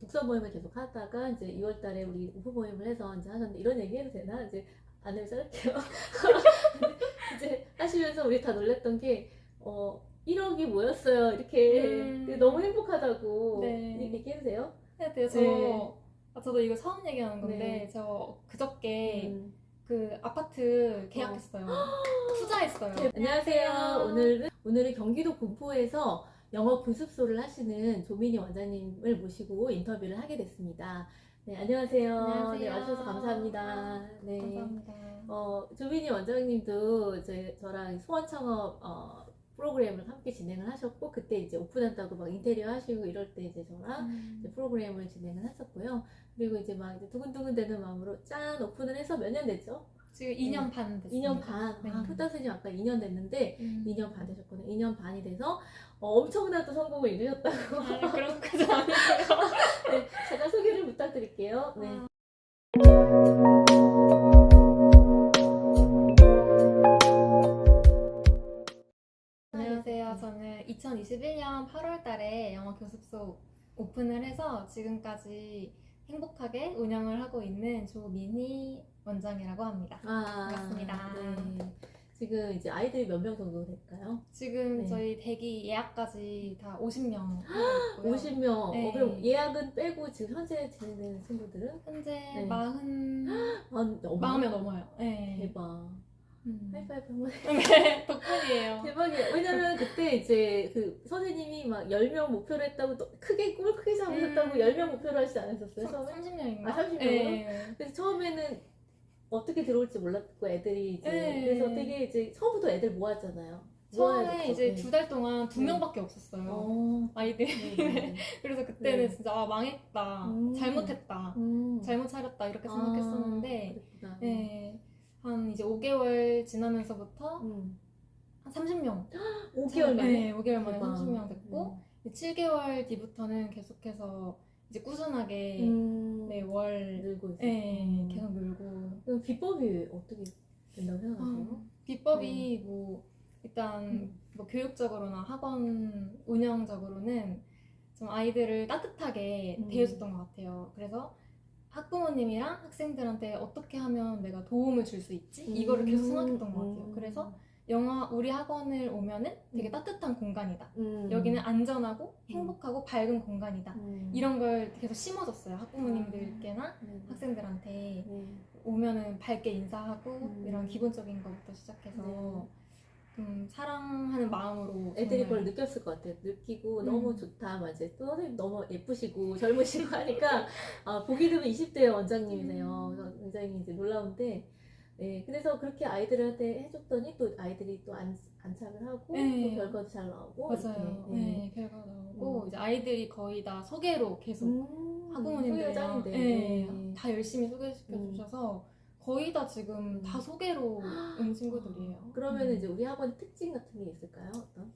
독서 모임을 계속 하다가 이제 2월 달에 우리 오프 모임을 해서 이제 하셨는데 이런 얘기 해도 되나? 이제 안을 자를게요. 이제 하시면서 우리 다 놀랬던 게 어, 1억이 모였어요. 이렇게 음. 너무 행복하다고 네. 이- 얘기해도 돼요? 해야 돼요. 저 네. 아, 저도 이거 처음 얘기하는 건데 네. 저 그저께 음. 그 아파트 계약했어요. 투자했어요. 네, 안녕하세요. 오늘은 오늘은 경기도 군포에서 영어 교습소를 하시는 조민희 원장님을 모시고 인터뷰를 하게 됐습니다. 네, 안녕하세요. 안녕하세요. 네, 와주셔서 감사합니다. 네. 감사합니다. 어, 조민희 원장님도 저, 저랑 소원 창업 어, 프로그램을 함께 진행을 하셨고 그때 이제 오픈한다고 막 인테리어 하시고 이럴 때 이제 저랑 음. 이제 프로그램을 진행을 했었고요. 그리고 이제 막 이제 두근두근 되는 마음으로 짠 오픈을 해서 몇 년 됐죠? 지금 2년 반 됐습니다. 2년 반. 네. 아, 후다스님 아까 2년 됐는데 음. 2년 반 되셨거든요. 2년 반이 돼서 어, 엄청난 또 성공을 이루셨다고. 아니, 그런 거지 아니에요. 네, 제가 소개를 부탁드릴게요. 네. 아, 안녕하세요. 저는 2021년 8월 달에 영어 교습소 오픈을 해서 지금까지 행복하게 운영을 하고 있는 조민희 원장이라고 합니다. 아, 반갑습니다. 네. 지금 이제 아이들이 몇 명 정도 될까요? 지금 네. 저희 대기 예약까지 다 50명 하고 있고요. 50명. 네. 어, 그럼 예약은 빼고 지금 현재 지내는 친구들은? 현재 네. 마흔 한, 어, 마흔 넘어요. 네. 대박. 음. 하이파이브 한번 네, 덕분이에요. 대박이에요. 왜냐면 그때 이제 그 선생님이 막 10명 목표로 했다고 또 크게 꿈을 크게 잡으셨다고 음. 10명 목표로 하시지 않으셨어요? 처음에? 30명인가? 아, 30명 으로? 네. 그래서 처음에는 어떻게 들어올지 몰랐고 애들이 이제 네. 그래서 되게 이제 처음부터 애들 모았잖아요. 처음에 이제 됐죠. 두달 동안 두 네. 명밖에 없었어요. 어. 아이들이. 네, 네. 그래서 그때는 네. 진짜 아, 망했다. 음. 잘못했다. 음. 잘못 차렸다. 이렇게 아, 생각했었는데 그랬구나. 네. 한 이제 5개월 지나면서부터 음. 한 30명. 5개월 만에. 네, 5개월 만에 대박. 30명 됐고 7개월 뒤부터는 계속해서 이제 꾸준하게 음. 네, 월 늘고 있어요. 네, 음. 계속 늘고 그럼 비법이 어떻게 된다고 생각하세요? 아, 비법이 뭐 일단 음. 뭐 교육적으로나 학원 운영적으로는 좀 아이들을 따뜻하게 음. 대해줬던 것 같아요. 그래서 학부모님이랑 학생들한테 어떻게 하면 내가 도움을 줄 수 있지? 이거를 계속 생각했던 것 같아요. 음. 그래서 영화 우리 학원을 오면은 되게 음. 따뜻한 공간이다. 음. 여기는 안전하고 행복하고 밝은 공간이다. 음. 이런 걸 계속 심어줬어요. 학부모님들께나 네. 학생들한테 네. 오면은 밝게 인사하고 음. 이런 기본적인 것부터 시작해서 네. 좀 사랑하는 마음으로 애들이 그걸 느꼈을 것 같아요. 느끼고 음. 너무 좋다. 막 이제 또 선생님 너무 예쁘시고 젊으시고 하니까 아, 보기 드문 20대 원장님이세요. 음. 그래서 굉장히 이제 놀라운데 네, 그래서 그렇게 아이들한테 해줬더니 또 아이들이 또 안, 안착을 하고 네. 또 결과도 잘 나오고 맞아요. 이렇게, 네, 결과 나오고 음. 이제 아이들이 거의 다 소개로 계속 음, 학부모님들이랑 소유자인데. 네, 네. 다 열심히 소개시켜 주셔서 거의 다 지금 음. 다 소개로 온 친구들이에요. 그러면 음. 이제 우리 학원 특징 같은 게 있을까요? 어떤?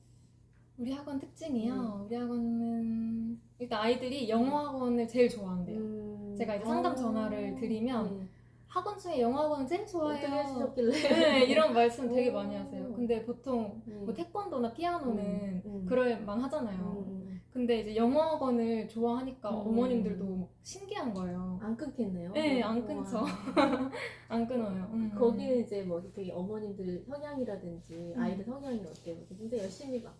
우리 학원 특징이요. 음. 우리 학원은 일단 아이들이 영어 학원을 제일 좋아한대요. 음. 제가 이제 상담 전화를 드리면 네. 학원 중에 영어 학원 제일 좋아해요. 어떻게 하셨길래? 네, 이런 말씀 되게 오. 많이 하세요. 근데 보통 음. 뭐 태권도나 피아노는 음, 음. 그럴 만 하잖아요. 음, 근데 이제 영어 학원을 좋아하니까 음. 어머님들도 막 신기한 거예요. 안 끊겠네요. 네, 안. 끊죠. 안 끊어요. 음. 거기는 이제 뭐 되게 어머님들 성향이라든지 음. 아이들 성향이 어때요? 굉장히 열심히 막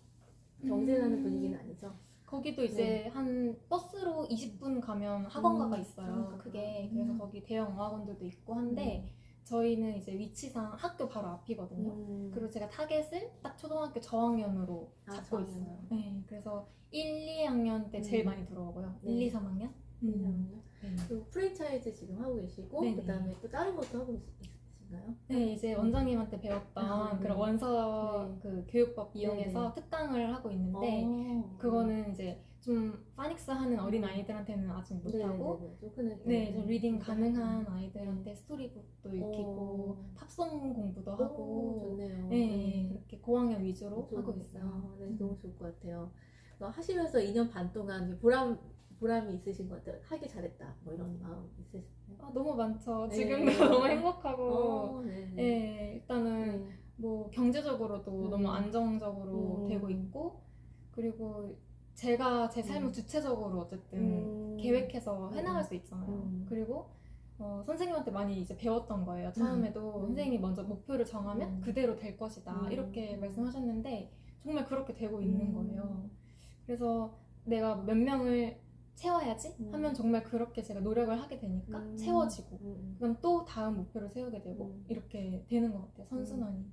경쟁하는 음. 분위기는 아니죠. 거기도 이제 네. 한 버스로 20분 가면 학원가가 음, 있어요. 학원가가. 크게 그래서 음. 거기 대형 어학원들도 있고 한데 저희는 이제 위치상 학교 바로 앞이거든요. 음. 그리고 제가 타겟을 딱 초등학교 저학년으로 아, 잡고 저학년. 있어요. 네, 그래서 1, 2학년 때 제일 음. 많이 들어오고요. 네. 1, 2, 3학년. 음. 네. 그리고 프랜차이즈 지금 하고 계시고 네네. 그다음에 또 다른 것도 하고 있- 있으신가요? 네, 이제 원장님한테 배웠던 아, 네. 그런 원서 네. 그 교육법 이용해서 네네. 특강을 하고 있는데 어. 그거는 이제 좀 파닉스 하는 어린 아이들한테는 아직 못하고 네, 네, 네. 좀 크는 네, 좀 리딩 음. 가능한 아이들한테 스토리북도 읽히고 어. 팝송 공부도 오, 하고 좋네요. 네, 그렇게 고학년 위주로 하고 것 있어요. 같아요. 네, 너무 좋을 것 같아요. 어, 하시면서 2년 반 동안 보람 보람이 있으신 것 같아요. 하길 잘했다. 뭐 이런 마음 있으신가요? 아, 너무 많죠. 네. 지금도 너무 행복하고 어, 네, 네. 네, 일단은 네. 뭐 경제적으로도 음. 너무 안정적으로 음. 되고 있고 그리고 제가 제 삶을 음. 주체적으로 어쨌든 음. 계획해서 음. 해나갈 수 있잖아요. 음. 그리고 어, 선생님한테 많이 이제 배웠던 거예요. 처음에도 음. 선생님이 먼저 목표를 정하면 음. 그대로 될 것이다. 음. 이렇게 말씀하셨는데 정말 그렇게 되고 있는 음. 거예요. 그래서 내가 몇 명을 채워야지 음. 하면 정말 그렇게 제가 노력을 하게 되니까 음. 채워지고 음. 그럼 또 다음 목표를 세우게 되고 음. 이렇게 되는 것 같아요. 선순환이.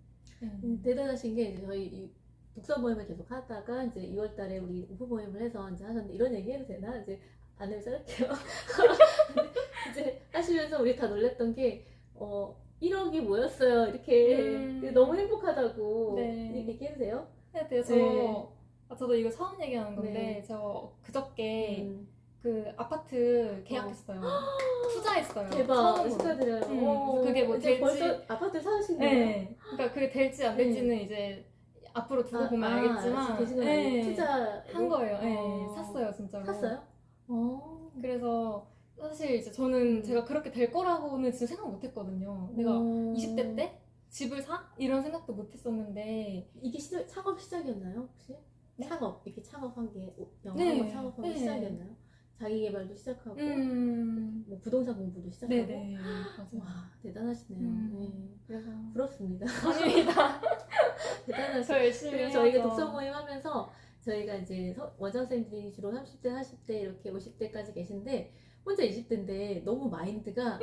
네. 음, 대단하신 게 저희 이 독서 모임을 계속 하다가 이제 2월 달에 우리 우프 모임을 해서 이제 하셨는데 이런 얘기 해도 되나? 이제 안을 자를게요. 이제 하시면서 우리 다 놀랬던 게 어, 1억이 모였어요. 이렇게 음. 너무 행복하다고 네. 이 얘기해도 돼요? 해야 돼요. 저, 네. 아, 저도 이거 처음 얘기하는 건데 네. 저 그저께 음. 그 아파트 계약했어요. 투자했어요. 대박 처음으로. 축하드려요. 음, 어, 그게 뭐 이제 될지- 벌써 아파트 사신 거예요? 네. 그러니까 그게 될지 안 될지는 이제 앞으로 두고 보면 알겠지만 아직 되신 건 네. 아니고 투자 한 거예요. 네. 어. 샀어요, 진짜로. 샀어요? 어. 그래서 사실 이제 저는 음. 제가 그렇게 될 거라고는 진짜 생각 못 했거든요. 내가 음. 20대 때 집을 사? 이런 생각도 못 했었는데 이게 시작, 창업 시작이었나요 혹시? 네? 창업 이렇게 창업한 게 영어 네. 창업한 게 네. 시작이었나요? 자기 개발도 시작하고 음. 뭐 부동산 공부도 시작하고 네네. 와 대단하시네요. 음. 네. 그래서 부럽습니다. 아닙니다. 대단하시죠. 저 열심히 저희가. 독서 모임 하면서 저희가 이제 서- 원장 선생님들이 주로 30대, 40대 이렇게 50대까지 계신데 혼자 20대인데 너무 마인드가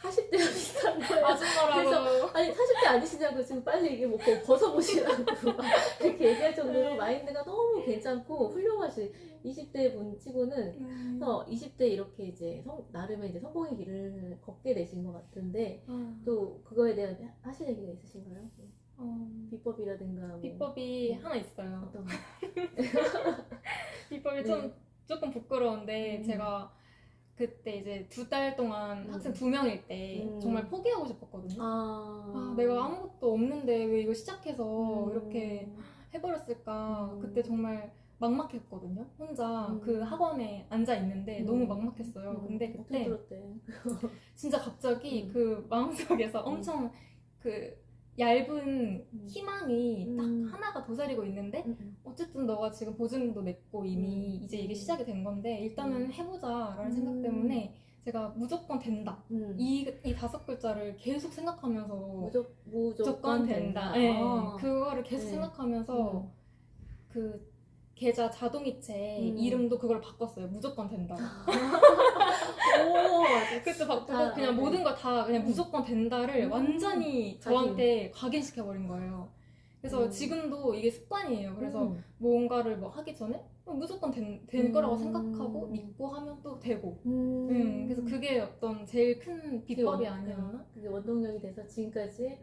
40대와 비슷한 거예요. 아줌마라고. 아니 40대 아니시냐고 지금 빨리 이게 뭐 거- 벗어보시라고 막 그렇게 얘기할 정도로 마인드가 너무 괜찮고 훌륭하신 20대 분 치고는 음. 그래서 20대 이렇게 이제 성, 나름의 이제 성공의 길을 걷게 되신 것 같은데 아, 또 그거에 대한 하실 얘기가 있으신가요? 어, 비법이라든가 뭐 비법이 음. 하나 있어요. 어떤 거? 비법이 네. 좀 조금 부끄러운데 음. 제가 그때 이제 두 달 동안 음. 학생 두 명일 때 음. 정말 포기하고 싶었거든요. 아, 아, 내가 아무것도 없는데 왜 이거 시작해서 음. 이렇게 해버렸을까. 음. 그때 정말 막막했거든요. 혼자 음. 그 학원에 앉아 있는데 음. 너무 막막했어요. 음, 근데 어떻게 그때? 진짜 갑자기 음. 그 마음속에서 엄청 그 얇은 음. 희망이 딱 음. 하나가 도사리고 있는데 음, 음. 어쨌든 너가 지금 보증도 냈고 이미 음. 이제 이게 음. 시작이 된 건데 일단은 음. 해보자라는 음. 생각 때문에 제가 무조건 된다 음. 이, 이 다섯 글자를 계속 생각하면서 무조, 무조건 무조건 된다. 된다, 네. 아. 그거를 계속 네. 생각하면서 음. 그 계좌 자동이체 음. 이름도 그걸 바꿨어요 무조건 된다 오, 맞아. 그때 바꾸고 다, 그냥 네. 모든 걸다 그냥 음. 무조건 된다를 음. 완전히. 저한테 각인시켜 버린 거예요. 그래서 음. 지금도 이게 습관이에요. 그래서 음. 뭔가를 뭐 하기 전에 무조건 된, 될 거라고 음. 생각하고 믿고 하면 또 되고. 음. 음, 그래서 그게 어떤 제일 큰 비법이 아니었나? 그게 원동력이 돼서 지금까지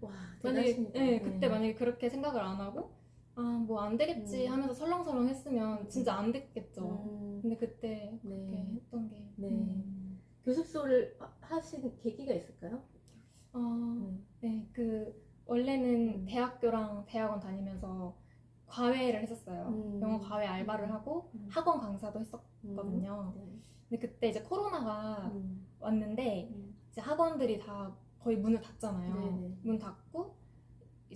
와 만약에 대단하십니다. 네, 그때 만약에 그렇게 생각을 안 하고 아 뭐 안 되겠지 음. 하면서 설렁설렁 했으면 진짜 안 됐겠죠. 음. 근데 그때 그렇게 네. 했던 게 네. 음. 교습소를 하- 하신 계기가 있을까요? 어, 음. 네, 그 원래는 음. 대학교랑 대학원 다니면서 과외를 했었어요. 음. 영어 과외 알바를 하고 음. 학원 강사도 했었거든요. 네. 근데 그때 이제 코로나가 음. 왔는데 음. 이제 학원들이 다 거의 문을 닫잖아요. 네네. 문 닫고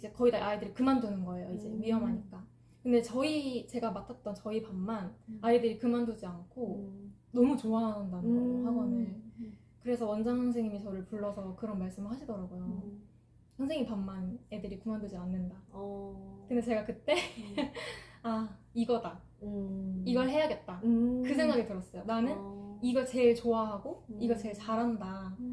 이제 거의 다 아이들이 그만두는 거예요. 이제 음. 위험하니까. 근데 저희 제가 맡았던 저희 반만 음. 아이들이 그만두지 않고 음. 너무 좋아한다는 거예요 음. 학원을. 음. 그래서 원장 선생님이 저를 불러서 그런 말씀을 하시더라고요. 음. 선생님 반만 애들이 그만두지 않는다. 어. 근데 제가 그때 아 이거다. 음. 이걸 해야겠다. 음. 그 생각이 들었어요. 나는 어. 이걸 제일 좋아하고 음. 이걸 제일 잘한다. 음.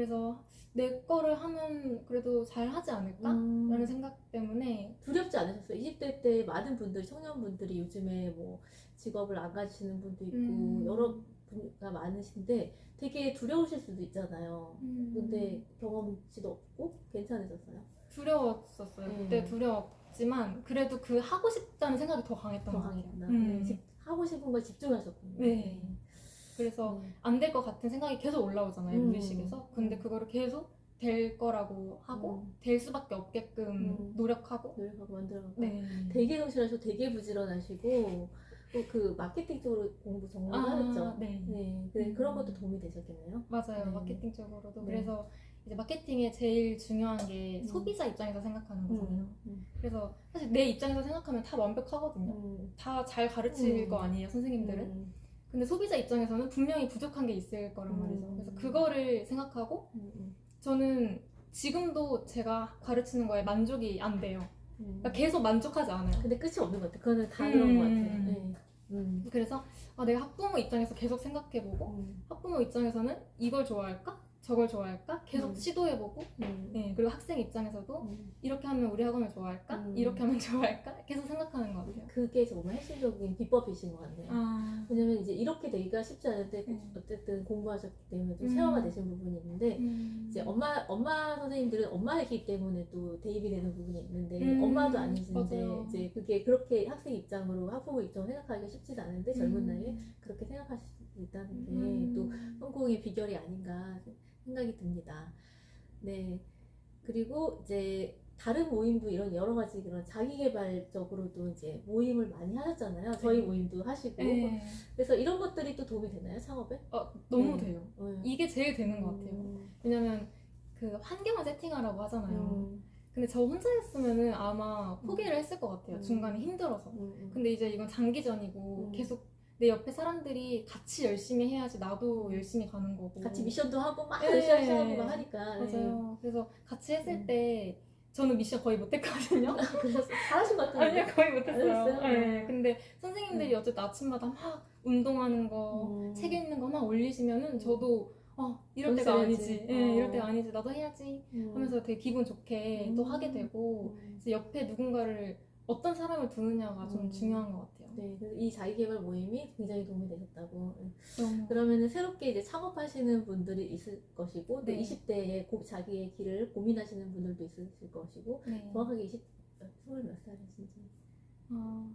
그래서 내 거를 하면 그래도 잘 하지 않을까? 음. 라는 생각 때문에 두렵지 않으셨어요? 20대 때 많은 분들, 청년분들이 요즘에 뭐 직업을 안 가지시는 분도 있고 음. 여러 분가 많으신데 되게 두려우실 수도 있잖아요. 근데 경험치도 없고 괜찮으셨어요? 두려웠었어요. 음. 그때 두려웠지만 그래도 그 하고 싶다는 생각이 더 강했던 더 것 같아요. 강했구나. 음. 네, 집- 하고 싶은 걸 집중하셨군요. 네. 그래서 네. 안될 것 같은 생각이 계속 올라오잖아요. 음. 무의식에서. 근데 그거를 계속 될 거라고 하고 음. 될 수밖에 없게끔 음. 노력하고 노력하고 만들어가고 네. 되게 성실하시고 되게 부지런하시고 또 그 마케팅 쪽으로 공부 정말 하셨죠. 네. 네, 그- 음. 그런 것도 도움이 되셨겠네요. 맞아요. 네. 마케팅 쪽으로도. 네. 그래서 이제 마케팅의 제일 중요한 게 음. 소비자 입장에서 생각하는 거잖아요. 음. 음. 그래서 사실 내 입장에서 생각하면 다 완벽하거든요. 음. 다잘 가르칠 음. 거 아니에요, 선생님들은. 음. 근데 소비자 입장에서는 분명히 부족한 게 있을 거란 말이죠. 음. 그래서 그거를 생각하고 음, 음, 저는 지금도 제가 가르치는 거에 만족이 안 돼요. 음. 그러니까 계속 만족하지 않아요. 근데 끝이 없는 것 같아. 그거는 다 그런 것 같아. 음. 네. 음. 그래서 아, 내가 학부모 입장에서 계속 생각해보고 음. 학부모 입장에서는 이걸 좋아할까? 저걸 좋아할까? 계속 음. 시도해보고 음. 네, 그리고 학생 입장에서도 음. 이렇게 하면 우리 학원을 좋아할까? 음. 이렇게 하면 좋아할까? 계속 생각하는 것 같아요. 그게 정말 핵심적인 비법이신 것 같네요. 아, 왜냐면 이제 이렇게 되기가 쉽지 않은데 음. 어쨌든 공부하셨기 때문에 좀 음. 세화가 되신 부분이 있는데 음. 이제 엄마 엄마 선생님들은 엄마이기 때문에 또 대입이 되는 부분이 있는데 음, 엄마도 아니신데 맞아요. 이제 그게 그렇게 학생 입장으로 학부모 입장으로 생각하기가 쉽지도 않은데 젊은 음. 나이에 그렇게 생각할 수 있다는 게 음. 또 성공의 비결이 아닌가 생각이 듭니다. 네. 그리고 이제 다른 모임도 이런 여러 가지 그런 자기개발적으로도 이제 모임을 많이 하셨잖아요. 저희 네. 모임도 하시고. 네. 그래서 이런 것들이 또 도움이 되나요? 창업에? 어, 너무 네. 돼요. 음. 이게 제일 되는 것 같아요. 음. 왜냐면 그 환경을 세팅하라고 하잖아요. 음. 근데 저 혼자였으면은 아마 포기를 했을 것 같아요. 음. 중간에 힘들어서. 음. 근데 이제 이건 장기전이고 음. 계속 내 옆에 사람들이 같이 열심히 해야지 나도 열심히 가는 거고. 같이 미션도 하고 막 네. 열심히 하고 막 하니까. 네. 맞아요. 그래서 같이 했을 음. 때 저는 미션 거의 못했거든요. 잘하신 것 같은데. 아니요, 거의 못했어요. 잘했어요? 네. 근데 선생님들이 음. 어쨌든 아침마다 막 운동하는 거, 음. 책 읽는 거 막 올리시면은 음. 저도 어, 이럴 때가. 아니지. 예, 어. 이럴 때가 아니지. 나도 해야지. 음. 하면서 되게 기분 좋게 또 음. 하게 되고 음. 그래서 옆에 누군가를 어떤 사람을 두느냐가 좀 음. 중요한 것 같아요. 네, 그래서 이 자기개발 모임이 굉장히 도움이 되셨다고. 네. 너무 그러면은 새롭게 이제 창업하시는 분들이 있을 것이고, 또 네. 20대에 고, 자기의 길을 고민하시는 분들도 있으실 것이고, 네. 정확하게 20, 20몇 살이신지. 어,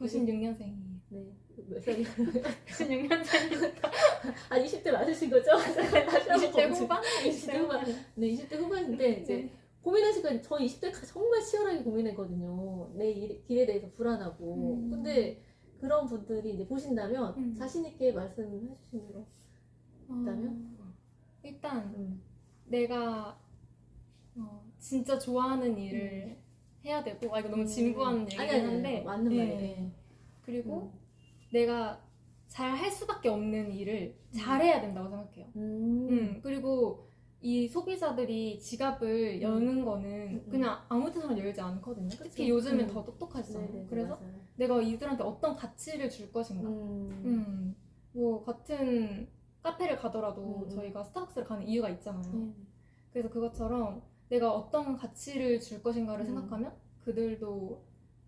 96년생이에요. 네, 몇 살이? 96년생이니까 아, 20대 맞으신 거죠? 다시 한번 20대 검증. 후반? 20대 후반. 네, 20대 후반인데, 이제 네. 고민하시니까 저 20대 정말 치열하게 고민했거든요. 내 일- 길에 대해서 불안하고. 음. 근데 그런 분들이 이제 보신다면 음. 자신있게 말씀해 주시는 거 있다면? 어, 일단 음. 내가 어, 진짜 좋아하는 일을 해야 되고 아 이거 너무 진부한 얘기긴 음. 아니, 아니, 아니, 한데 맞는 네. 말이에요. 그리고 음. 내가 잘 할 수밖에 없는 일을 잘 해야 된다고 생각해요. 음. 음, 그리고 이 소비자들이 지갑을 음. 여는 거는 음. 그냥 아무 때나 열지 않거든요. 특히 요즘엔 음. 더 똑똑하시잖아요. 네네, 그래서 맞아요. 내가 이들한테 어떤 가치를 줄 것인가. 음. 음, 뭐 같은 카페를 가더라도 음. 저희가 스타벅스를 가는 이유가 있잖아요. 네. 그래서 그것처럼 내가 어떤 가치를 줄 것인가를 음. 생각하면 그들도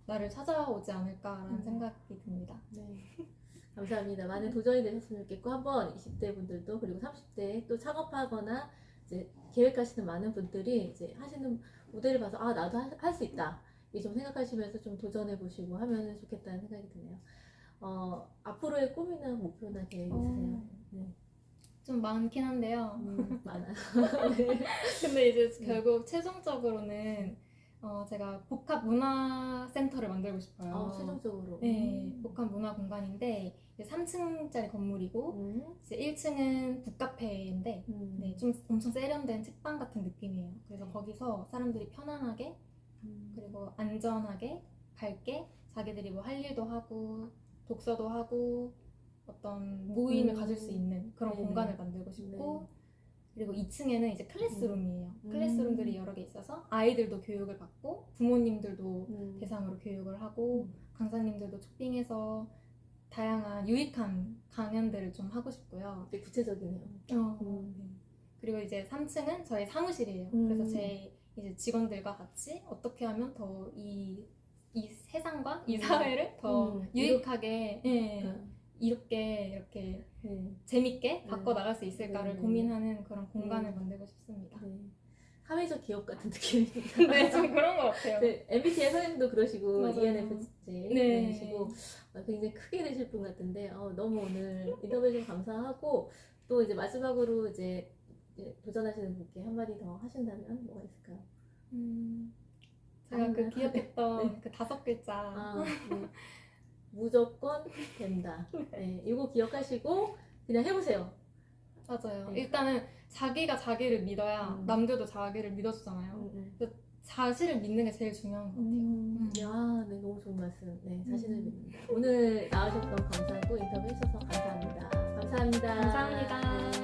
나를 찾아오지 않을까라는 음. 생각이 듭니다. 네. 감사합니다. 많은 도전이 되셨으면 좋겠고 한번 20대 분들도 그리고 30대 또 창업하거나 이제 계획하시는 많은 분들이 이제 하시는 모델을 봐서 아 나도 할 수 있다 이 좀 생각하시면서 좀 도전해 보시고 하면 좋겠다는 생각이 드네요. 어 앞으로의 꿈이나 목표나 계획 있으세요? 어. 네. 좀 많긴 한데요. 음, 많아요. 근데 이제 네. 결국 최종적으로는 어, 제가 복합 문화 센터를 만들고 싶어요. 어, 최종적으로. 네, 음. 복합 문화 공간인데 이제 3층짜리 건물이고 음. 이제 1층은 북카페인데 음. 네, 좀 엄청 세련된 책방 같은 느낌이에요. 그래서 거기서 사람들이 편안하게 음. 그리고 안전하게 밝게 자기들이 뭐 할 일도 하고 독서도 하고 어떤 모임을 음. 가질 수 있는 그런 네네. 공간을 만들고 싶고 네. 그리고 2층에는 이제 클래스룸이에요. 음. 클래스룸들이 여러 개 있어서 아이들도 교육을 받고 부모님들도 음. 대상으로 교육을 하고 음. 강사님들도 초빙해서 다양한 유익한 강연들을 좀 하고 싶고요. 되게 구체적이네요. 어, 음. 네. 그리고 이제 3층은 저희 사무실이에요. 음. 그래서 제 이제 직원들과 같이 어떻게 하면 더 이 이 세상과 이 음. 사회를 더 음. 유익하게 예, 음. 이롭게 이렇게 네. 재밌게 바꿔 나갈 수 있을까를 네. 고민하는 그런 공간을 음. 만들고 싶습니다. 네. 사회적 기업 같은 느낌입니다. 네, 좀 그런 것 같아요. 네, MBTI 선생님도 그러시고 맞아요. ENFJ 네. 그러시고 어, 굉장히 크게 되실 분 같은데 어, 너무 오늘 인터뷰 좀 감사하고 또 이제 마지막으로 이제, 이제 도전하시는 분께 한마디 더 하신다면 뭐가 있을까요? 음, 제가 그 아닌가요? 기억했던 네. 그 다섯 글자. 아, 네. 무조건 된다. 네, 이거 기억하시고 그냥 해보세요. 맞아요. 네. 일단은 자기가 자기를 믿어야 음. 남들도 자기를 믿어주잖아요. 음, 음. 자신을 믿는 게 제일 중요한 것 같아요. 음, 야, 네, 너무 좋은 말씀. 네, 자신을 음. 믿는다. 오늘 나와주셔서 감사하고 인터뷰 해주셔서 감사합니다. 감사합니다. 감사합니다. 네.